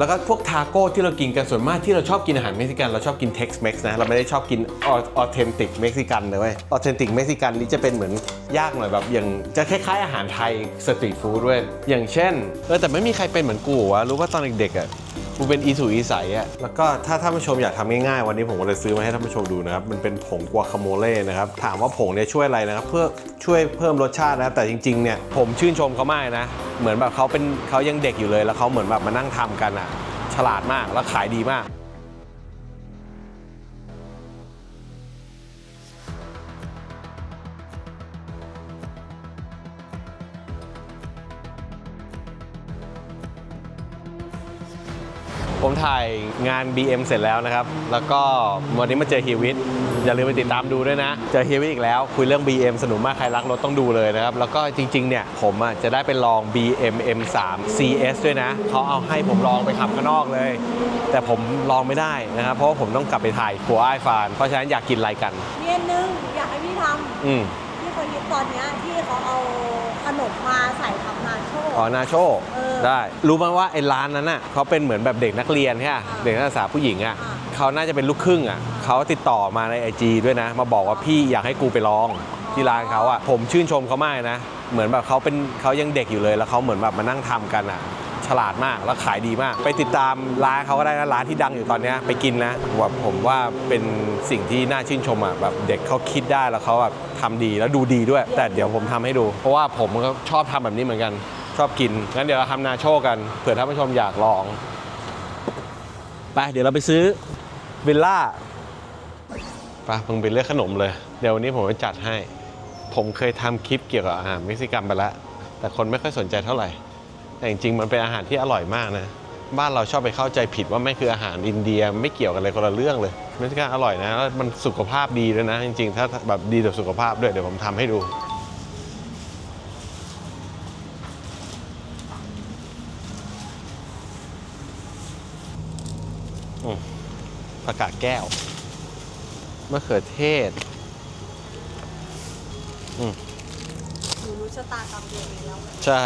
แล้วก็พวกทาโก้ที่เรากินกันส่วนมากที่เราชอบกินอาหารเม็กซิกันเราชอบกินเท็กซ์เม็กซ์นะเราไม่ได้ชอบกินออเทนติกเม็กซิกันเลยเว้ยออเทนติกเม็กซิกันนี่จะเป็นเหมือนยากหน่อยแบบอย่างจะคล้ายๆอาหารไทยสตรีทฟู้ดด้วยอย่างเช่นเออแต่ไม่มีใครเป็นเหมือนกูวะรู้ว่าตอนเด็กๆอะ กูเป็นอีสุอีใสอะแล้วก็ถ้าท่านผู้ชมอยากทำง่ายๆ วันนี้ผมก็เลยซื้อมาให้ท่านผู้ชมดูนะครับ มันเป็นผงกัวคาโมเล่นะครับ ถามว่าผงเนี่ยช่วยอะไรนะครับ เพื่อช่วยเพิ่มรสชาตินะ แต่จริงๆเนี่ยผมชื่นชมเขามากนะ เหมือนแบบเขาเป็นเขายังเด็กอยู่เลย แล้วเขาเหมือนแบบมานั่งทำกันอะฉลาดมากแล้วขายดีมาก ถ่ายงาน BM เสร็จแล้วนะครับ แล้วก็วันนี้มาเจอฮีวิทอย่าลืมไปติดตามดูด้วยนะ เจอฮีวิทอีกแล้ว คุยเรื่อง BM สนุกมากใครรักรถต้องดูเลยนะครับ แล้วก็จริงๆเนี่ยผมอะจะได้ไปลอง BM M3 CS ด้วยนะเขาเอาให้ผมลองไปขับข้างนอกเลย แต่ผมลองไม่ได้นะครับ เพราะว่าผมต้องกลับไปถ่ายครัวไอฟานเพราะฉะนั้นอยากกินอะไรกัน เรียนนึงอยากให้พี่ทอืมำที่เขาฮิตตอนเนี้ยที่เขาเอาขนมมาใส่ทำนาโชคอ๋อนาโช เออ ได้ รู้ไหมว่าไอ้ร้านนั้นน่ะเขาเป็นเหมือนแบบเด็กนักเรียนใช่ไหมเด็กนักศึกษาผู้หญิงอะอ่าเขาน่าจะเป็นลูกครึ่งอะเขาติดต่อมาในไอจด้วยนะ มาบอกว่าพี่อยากให้กูไปลองที่ร้านเขาอะผมชื่นชมเขามากนะ เหมือนแบบเขาเป็นเขายังเด็กอยู่เลย แล้วเขาเหมือนแบบมานั่งทำกันอะฉลาดมากแล้วขายดีมาก ไปติดตามร้านเขาก็ได้นะร้านที่ดังอยู่ตอนเนี้ยไปกินนะว่าผมว่าเป็นสิ่งที่น่าชื่นชมอะแบบเด็กเขาคิดได้แล้วเขาแบบทำดีแล้วดูดีด้วย แต่เดี๋ยวผมทำให้ดู เพราะว่าผมก็ชอบทำแบบนี้เหมือนกัน ชอบกิน งั้นเดี๋ยวเราทำนาโชกัน เผื่อท่านผู้ชมอยากลอง ไป เดี๋ยวเราไปซื้อวิลล่าไปมึงไปเลือกขนมเลย เดี๋ยววันนี้ผมจะจัดให้ ผมเคยทำคลิปเกี่ยวกับอาหารเม็กซิกันไปแล้ว แต่คนไม่ค่อยสนใจเท่าไหร่ แต่จริงๆ มันเป็นอาหารที่อร่อยมากนะ บ้านเราชอบไปเข้าใจผิดว่าไม่คืออาหารอินเดียไม่เกี่ยวกันเลยคนละเรื่องเลยเม็กซิกันอร่อยนะแล้วมันสุขภาพดีด้วยนะ จริงๆ ถ้าแบบดีต่อสุขภาพด้วยเดี๋ยวผมทำให้ดู ผักกาดแก้วมะเขือเทศหนูรู้ชะตากรรมตัวเองแล้วใช่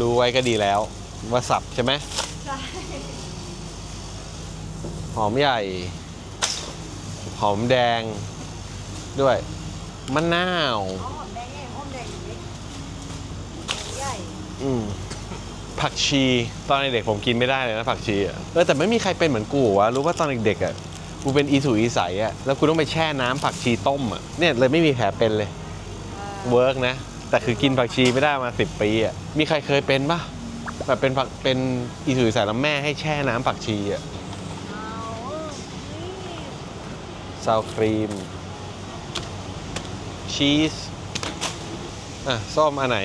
รู้ไว้ก็ดีแล้วว่าสับใช่ไหมใช่หอมใหญ่ หอมแดง ด้วยมะนาวหอมแดงใหญ่หอมแดงอยู่นี่ใหญ่ อืม ผักชี ตอนเด็กๆผมกินไม่ได้เลยนะผักชีอะเออแต่ไม่มีใครเป็นเหมือนกูวะรู้ว่าตอนเด็กๆอะกูเป็นอีสูอีใสอะแล้วกูต้องไปแช่น้ำผักชีต้มอะเนี่ยเลยไม่มีแผลเป็นเลยเวิร์กนะ แต่คือกินผักชีไม่ได้มาสิบปีอะมีใครเคยเป็นปะแบบเป็นผักเป็นอีสูอีใสแล้วแม่ให้แช่น้ำผักชีอะเอานี่ซาวครีมชีสอะส้มอันไหน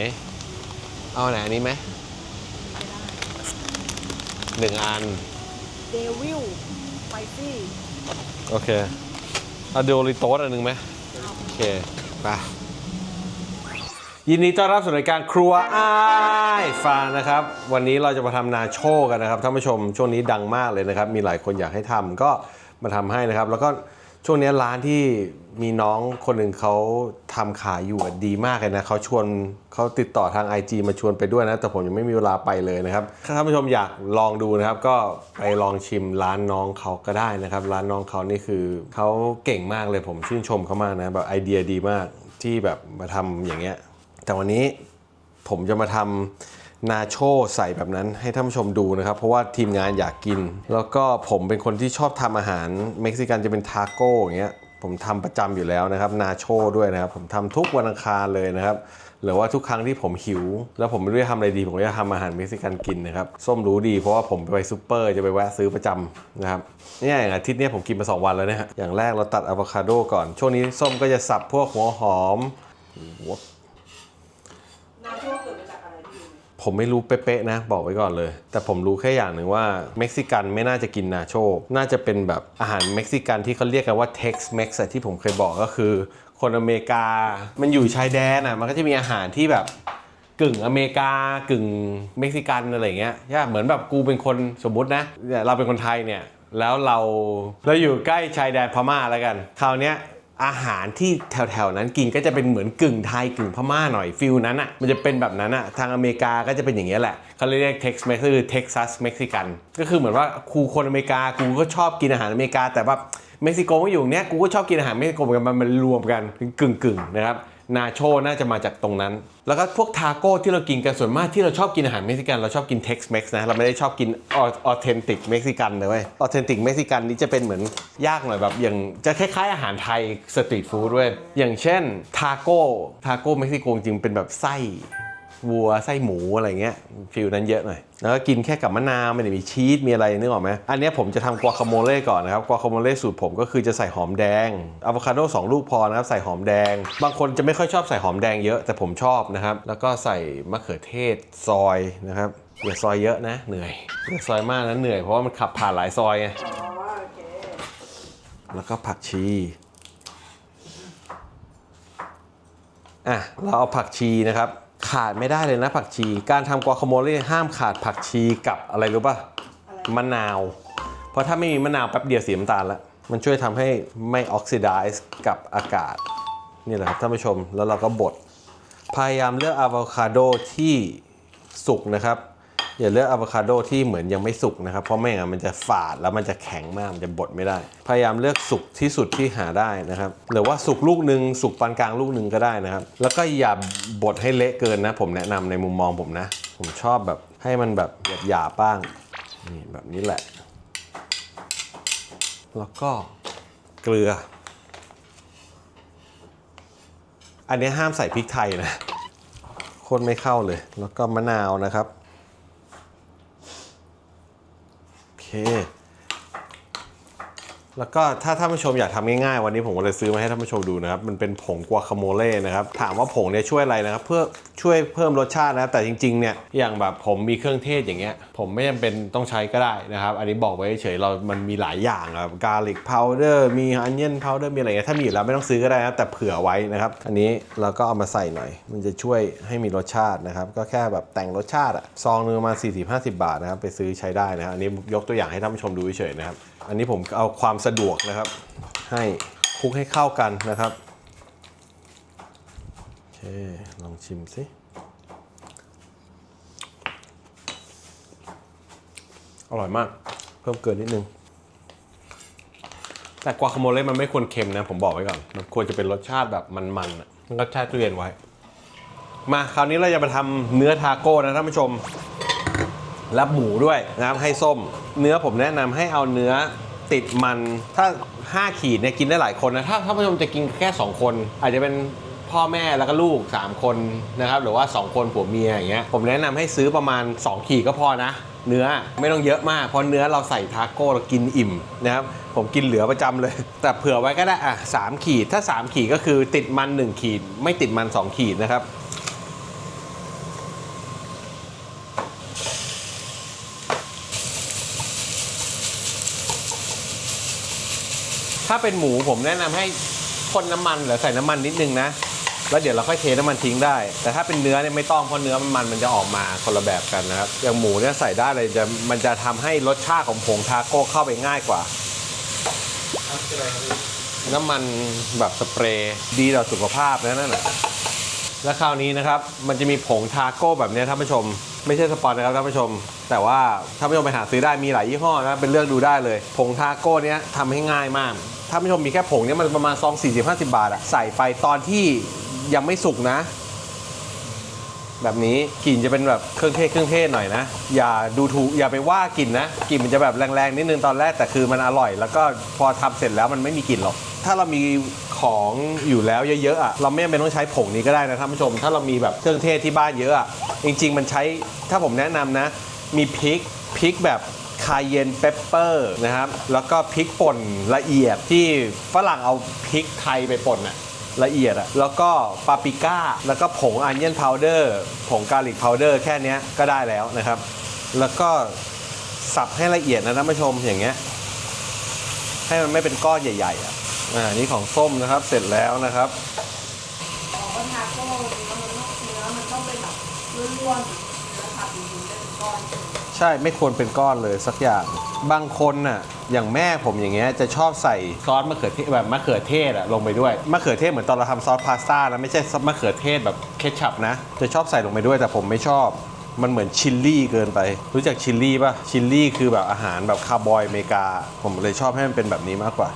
เอาอันไหนอันนี้ไหม หนึ่งอัน เดวิลไฟซี่โอเคเอาโดริโตสอันหนึ่งไหมโอเคไปยินดีต้อนรับสู่รายการครัวอ้ายฟางนะครับ วันนี้เราจะมาทำนาโชกันนะครับท่านผู้ชมช่วงนี้ดังมากเลยนะครับ มีหลายคนอยากให้ทำก็มาทำให้นะครับ แล้วก็ ช่วงนี้ร้านที่มีน้องคนหนึ่งเขาทำขายอยู่ดีมากเลยนะเขาชวนเขาติดต่อทาง IG มาชวนไปด้วยนะ แต่ผมยังไม่มีเวลาไปเลยนะครับ ถ้าท่านผู้ชมอยากลองดูนะครับ ก็ไปลองชิมร้านน้องเขาก็ได้นะครับ ร้านน้องเขานี่คือเขาเก่งมากเลยผมชื่นชมเขามากนะแบบไอเดียดีมากที่แบบมาทำอย่างเงี้ยแต่วันนี้ผมจะมาทำ นาโชใส่แบบนั้นให้ท่านผู้ชมดูนะครับ เพราะว่าทีมงานอยากกิน แล้วก็ผมเป็นคนที่ชอบทำอาหารเม็กซิกันจะเป็นทาโก้อย่างเงี้ยผมทำประจำอยู่แล้วนะครับนาโชด้วยนะครับ ผมทำทุกวันอังคารเลยนะครับหรือว่าทุกครั้งที่ผมหิว แล้วผมไม่รู้จะทำอะไรดี ผมก็จะทำอาหารเม็กซิกันกินนะครับ ส้มรู้ดีเพราะว่าผมไปซูเปอร์จะไปแวะซื้อประจำนะครับเนี่ยอย่างอาทิตย์นี้ผมกินมาสองวันแล้วนะฮะอย่างแรกเราตัดอะโวคาโดก่อน ช่วงนี้ส้มก็จะสับพวกหัวหอมนาโชเกิ ผมไม่รู้เป๊ะๆนะ บอกไว้ก่อนเลย แต่ผมรู้แค่อย่างหนึ่งว่าเม็กซิกันไม่น่าจะกินนาโชน่าจะเป็นแบบอาหารเม็กซิกันที่เขาเรียกกันว่า Tex Mex อะที่ผมเคยบอกก็คือ คนอเมริกา มันอยู่ชายแดนอะมันก็จะมีอาหารที่แบบกึ่งอเมริกากึ่งเม็กซิกันอะไรเงี้ยใช่เหมือนแบบกูเป็นคนสมมตินะเราเป็นคนไทยเนี่ยแล้วเราเราอยู่ใกล้ชายแดนพม่าแล้วกัน คราวเนี้ย อาหารที่แถวๆนั้นกินก็จะเป็นเหมือนกึ่งไทยกึ่งพม่าหน่อยฟิลนั้นอะมันจะเป็นแบบนั้นอะทางอเมริกาก็จะเป็นอย่างเงี้ยแหละเขาเรียกเท็กซ์เม็ก็คือเท็กซัสเม็กซิกันก็คือเหมือนว่าครูคนอเมริกากูก็ชอบกินอาหารอเมริกาแต่แบบเม็กซิโกก็อยู่เนี้ยกูก็ชอบกินอาหารเม็กซิโกเหมือนกันมันรวมกันกึ่งกึ่งๆนะครับ นาโชน่าจะมาจากตรงนั้น แล้วก็พวกทาโก้ที่เรากินกันส่วนมากที่เราชอบกินอาหารเม็กซิกันเราชอบกินเท็กซ์เม็กซ์นะเราไม่ได้ชอบกินออเทนติกเม็กซิกันเลยเว้ยออเทนติกเม็กซิกันนี้จะเป็นเหมือนยากหน่อยแบบอย่างจะคล้ายๆอาหารไทยสตรีทฟู้ดเว้ยอย่างเช่นทาโก้ทาโก้เม็กซิโกจริงเป็นแบบไส้ วัวไส้หมูอะไรเงี้ยฟิลนั้นเยอะหน่อย แล้วก็กินแค่กับมะนาวไม่ได้มีชีสมีอะไรนึกออกไหมอันนี้ผมจะทำกัวคาโมเล่ก่อนนะครับกัวคาโมเล่สูตรผมก็คือจะใส่หอมแดงอะโวคาโดสองลูกพอนะครับใส่หอมแดง บางคนจะไม่ค่อยชอบใส่หอมแดงเยอะแต่ผมชอบนะครับ แล้วก็ใส่มะเขือเทศซอยนะครับอย่าซอยเยอะนะเหนื่อยอย่าซอยมากนะเหนื่อยเพราะว่ามันขับผ่านหลายซอยไงแล้วก็ผักชีอะเราเอาผักชีนะครับ ขาดไม่ได้เลยนะผักชี การทำกัวคาโมเล่ห้ามขาดผักชีกับอะไรรู้ป่ะมะนาว เพราะถ้าไม่มีมะนาวแป๊บเดียวเสียน้ำตาลแล้วมันช่วยทำให้ไม่ออกซิไดซ์กับอากาศ นี่แหละครับท่านผู้ชมแล้วเราก็บดพยายามเลือกอะโวคาโดที่สุกนะครับ อย่าเลือกอะโวคาโดที่เหมือนยังไม่สุกนะครับ เพราะไม่งั้นมันจะฝาดแล้วมันจะแข็งมากมันจะบดไม่ได้ พยายามเลือกสุกที่สุดที่หาได้นะครับหรือว่าสุกลูกหนึ่งสุกปานกลางลูกหนึ่งก็ได้นะครับ แล้วก็อย่าบดให้เละเกินนะ ผมแนะนำในมุมมองผมนะ ผมชอบแบบให้มันแบบหยาบๆบ้างนี่แบบนี้แหละ แล้วก็เกลือ อันนี้ห้ามใส่พริกไทยนะคนไม่เข้าเลย แล้วก็มะนาวนะครับ โอ เค แล้วก็ถ้าท่านผู้ชมอยากทำง่ายๆ วันนี้ผมก็เลยซื้อมาให้ท่านผู้ชมดูนะครับ มันเป็นผงกัวคาโมเล่นะครับ ถามว่าผงเนี่ยช่วยอะไรนะครับ เพื่อช่วยเพิ่มรสชาตินะ แต่จริงๆเนี่ยอย่างแบบผมมีเครื่องเทศอย่างเงี้ย ผมไม่จำเป็นต้องใช้ก็ได้นะครับ อันนี้บอกไว้เฉยเรา มันมีหลายอย่างครับกาลิกพาวเดอร์มีอันเนียนพาวเดอร์มีอะไรเงี้ยถ้ามีอยู่แล้วไม่ต้องซื้อก็ได้นะแต่เผื่อไว้นะครับ อันนี้เราก็เอามาใส่หน่อย มันจะช่วยให้มีรสชาตินะครับ ก็แค่แบบแต่งรสชาติอะซองนึงประมาณ40-50 บาทนะครับ ไปซื้อใช้ได้นะครับอันนี้ยกตัวอย่างให้ท่านผู้ชมดูเฉยๆนะครับ อันนี้ผมเอาความสะดวกนะครับ ให้คลุกให้เข้ากันนะครับโอเคลองชิมสิอร่อยมาก เพิ่มเกลือนิดนึง แต่กวาคาโมเล่มันไม่ควรเค็มนะ ผมบอกไว้ก่อน มันควรจะเป็นรสชาติแบบมันๆอะมันก็แช่ตู้เย็นไว้ มาคราวนี้เราจะมาทำเนื้อทาโก้นะท่านผู้ชม รับหมูด้วยนะครับให้ส้ม เนื้อผมแนะนำให้เอาเนื้อติดมันถ้า 5 ขีดเนี่ยกินได้หลายคนนะ ถ้าท่านผู้ชมจะกินแค่ 2 คน อาจจะเป็นพ่อแม่แล้วก็ลูก 3 คนนะครับหรือว่า 2 คนผัวเมียอย่างเงี้ยผมแนะนำให้ซื้อประมาณ 2 ขีดก็พอนะ เนื้อไม่ต้องเยอะมากเพราะเนื้อเราใส่ทาโก้เรากินอิ่มนะครับผมกินเหลือประจำเลย แต่เผื่อไว้ก็ได้อะสามขีดถ้า 3 ขีดก็คือติดมัน 1 ขีด ไม่ติดมัน 2 ขีดนะครับ ถ้าเป็นหมูผมแนะนำให้พ่นน้ำมันหรือใส่น้ำมันนิดนึงนะ แล้วเดี๋ยวเราค่อยเทน้ำมันทิ้งได้ แต่ถ้าเป็นเนื้อเนี่ยไม่ต้องเพราะเนื้อมันมันมันจะออกมาคนละแบบกันนะครับ อย่างหมูเนี่ยใส่ได้เลยจะมันจะทำให้รสชาติของผงทาโก้เข้าไปง่ายกว่า น้ำมันแบบสเปรย์ดีต่อสุขภาพนะนั่นแหละแล้วคราวนี้นะครับ มันจะมีผงทาโก้แบบนี้ท่านผู้ชม ไม่ใช่สปอนนะครับท่านผู้ชม แต่ว่าท่านผู้ชมไปหาซื้อได้มีหลายยี่ห้อนะเป็นเลือกดูได้เลย ผงทาโก้เนี้ยทำให้ง่ายมากท่านผู้ชมมีแค่ผงเนี้ยมันประมาณซอง40-50 บาทอะใส่ไปตอนที่ยังไม่สุกนะ แบบนี้กลิ่นจะเป็นแบบเครื่องเทศเครื่องเทศหน่อยนะ อย่าดูถูกอย่าไปว่ากลิ่นนะกลิ่นมันจะแบบแรงๆนิดนึงตอนแรกแต่คือมันอร่อย แล้วก็พอทำเสร็จแล้วมันไม่มีกลิ่นหรอกถ้าเรามีของอยู่แล้วเยอะๆอะเราไม่จำเป็นต้องใช้ผงนี้ก็ได้นะท่านผู้ชม ถ้าเรามีแบบเครื่องเทศที่บ้านเยอะอะ จริง ๆ มันใช้ถ้าผมแนะนำนะ มีพริกพริกแบบคาเยนเปปเปอร์นะครับ แล้วก็พริกป่นละเอียดที่ฝรั่งเอาพริกไทยไปป่นอะละเอียดอะแล้วก็ปาปริก้า แล้วก็ผงอันเนียนพาวเดอร์ผงกาลิกพาวเดอร์แค่เนี้ยก็ได้แล้วนะครับ แล้วก็สับให้ละเอียดนะท่านผู้ชมอย่างเงี้ยให้มันไม่เป็นก้อนใหญ่ๆอะอ่านี่ของส้มนะครับเสร็จแล้วนะครับอ๋อก็ทาโก้เนื้อมันต้องเนื้อมันต้องเป็นแบบ ร่วนๆเนื้อผัดจริงๆเป็นก้อนใช่ไม่ควรเป็นก้อนเลยสักอย่าง บางคนน่ะอย่างแม่ผมอย่างเงี้ยจะชอบใส่ซอสมะเขือเทศแบบมะเขือเทศอะลงไปด้วยมะเขือเทศเหมือนตอนเราทำซอสพาสต้านะไม่ใช่มะเขือเทศแบบเคชัพนะ จะชอบใส่ลงไปด้วยแต่ผมไม่ชอบ มันเหมือนชิลลี่เกินไป รู้จักชิลลี่ป่ะชิลลี่คือแบบอาหารแบบคาร์บอยอเมริกา ผมเลยชอบให้มันเป็นแบบนี้มากกว่า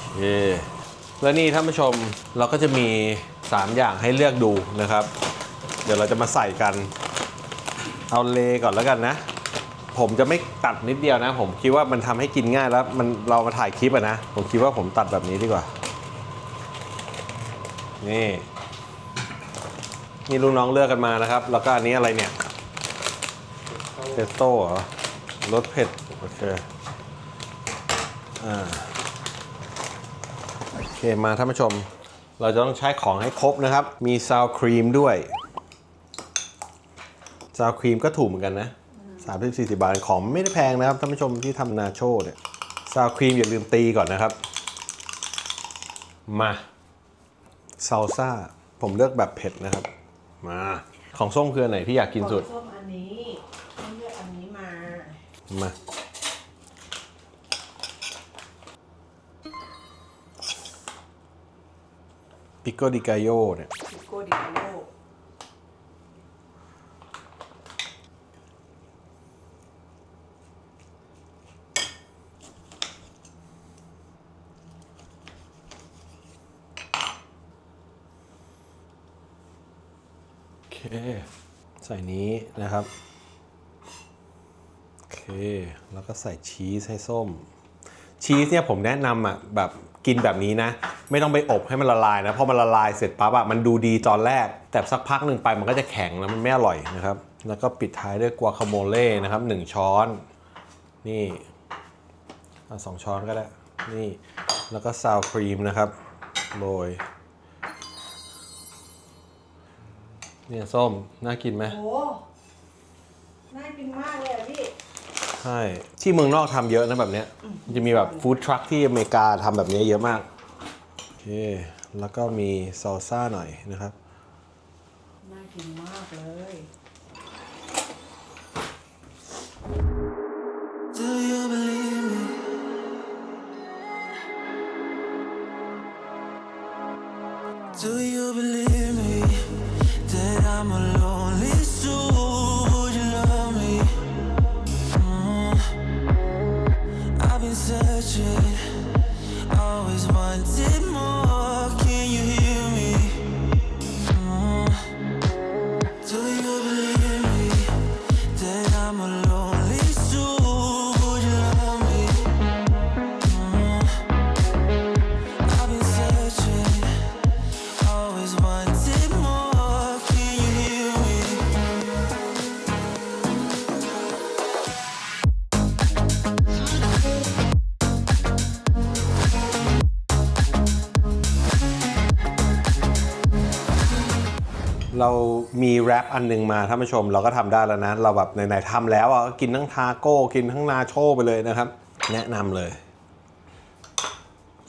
โอเคแล้วนี่ท่านผู้ชมเราก็จะมี 3 อย่างให้เลือกดูนะครับ เดี๋ยวเราจะมาใส่กัน เอาเลก่อนแล้วกันนะ ผมจะไม่ตัดนิดเดียวนะ ผมคิดว่ามันทำให้กินง่ายแล้วมันเรามาถ่ายคลิปอะนะ ผมคิดว่าผมตัดแบบนี้ดีกว่า นี่ นี่ลูกน้องเลือกกันมานะครับ แล้วก็อันนี้อะไรเนี่ยเทสโต้เหรอรสเผ็ด โอเค อ่า โอเค มาท่านผู้ชม เราจะต้องใช้ของให้ครบนะครับ มีซาวครีมด้วย ซาวครีมก็ถูกเหมือนกันนะ3 0 40บาทของไม่ได้แพงนะครับท่านผู้ชมที่ทำนาโชเนี่ยซาวครีมอย่าลืมตีก่อนนะครับ มาซาลซ่า ผมเลือกแบบเผ็ดนะครับ มา ของส้มคืออันไหนที่อยากกินสุด ส้มอันนี้ต้องเลือกอันนี้มา มาปิโกดิกาโยเนี่ย พิโกดิโล โอเค ใส่นี้นะครับ โอเค แล้วก็ใส่ชีสให้ส้ม ชีสเนี่ยผมแนะนำอะแบบกินแบบนี้นะ ไม่ต้องไปอบให้มันละลายนะพราะมันละลายเสร็จปั๊บอะมันดูดีตอนแรก แต่สักพักหนึ่งไปมันก็จะแข็งแล้วมันไม่อร่อยนะครับ แล้วก็ปิดท้ายด้วยกัวคาโมเล่นะครับหนึ่งช้อน นี่สองช้อนก็ได้ นี่ แล้วก็ซาวครีมนะครับโรยเนี่ยส้ม น่ากินไหมโอ้น่ากินมากเลยพี่ ใช่ที่เมืองนอกทำเยอะนะแบบเนี้ยมันจะมีแบบฟู้ดทรัคที่อเมริกาทำแบบนี้เยอะมากโอเคแล้วก็มีซอลซ่าหน่อยนะครับ น่ากินมากเลย Do you believe me? Do you believe me เรามีแรปอันหนึงมาท่านผู้ชมเราก็ทำได้แล้วนะ เราแบบไหนๆทำแล้วอะก็กินทั้งทาโก้กินทั้งนาโชไปเลยนะครับ แนะนำเลย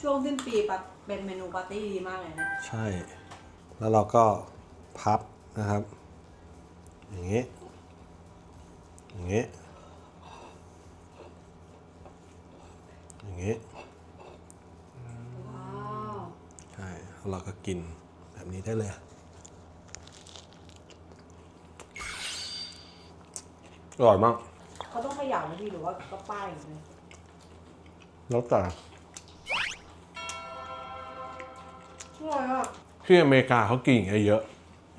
ช่วงสิ้นปีปะเป็นเมนูปาร์ตี้ดีมากเลยนะ ใช่ แล้วเราก็พับนะครับ อย่างนี้ อย่างนี้ อย่างนี้ว้าว ใช่แล้วเราก็กินแบบนี้ได้เลย อร่อยมากเขาต้องขยับไหมพี่หรือว่าก็ป้ายอย่างเลยแล้วแต่อร่อยอะที่อเมริกาเขากินอย่างเงี้ยเยอะ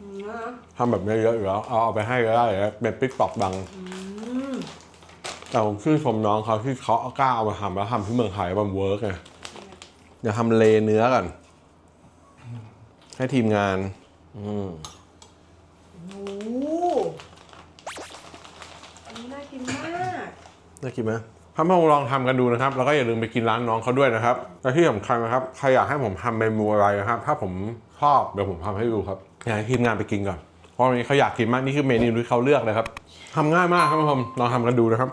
อืมนะทำแบบนี้เยอะอยู่แล้วเอาเอาไปให้ก็ได้เลยเป็นปิ๊กตอกดัง อืมแต่ผมชื่นชมน้องเขาที่เขาเอากล้าเอามาทำแล้วทำที่เมืองไทยมันเวิร์กไงเดี๋ยวทำเลเนื้อก่อนให้ทีมงาน อืม นี่น่ากินมากน่ากินไหมถ้าพวกลองทำกันดูนะครับ แล้วก็อย่าลืมไปกินร้านน้องเขาด้วยนะครับ และที่สำคัญนะครับ ใครอยากให้ผมทำเมนูอะไรนะครับ ถ้าผมชอบเดี๋ยวผมทำให้ดูครับ อยากให้ทีมงานไปกินก่อน เพราะวันนี้เขาอยากกินมาก นี่คือเมนูที่เขาเลือกเลยครับทำง่ายมากครับท่านผู้ชมลองทำกันดูนะครับ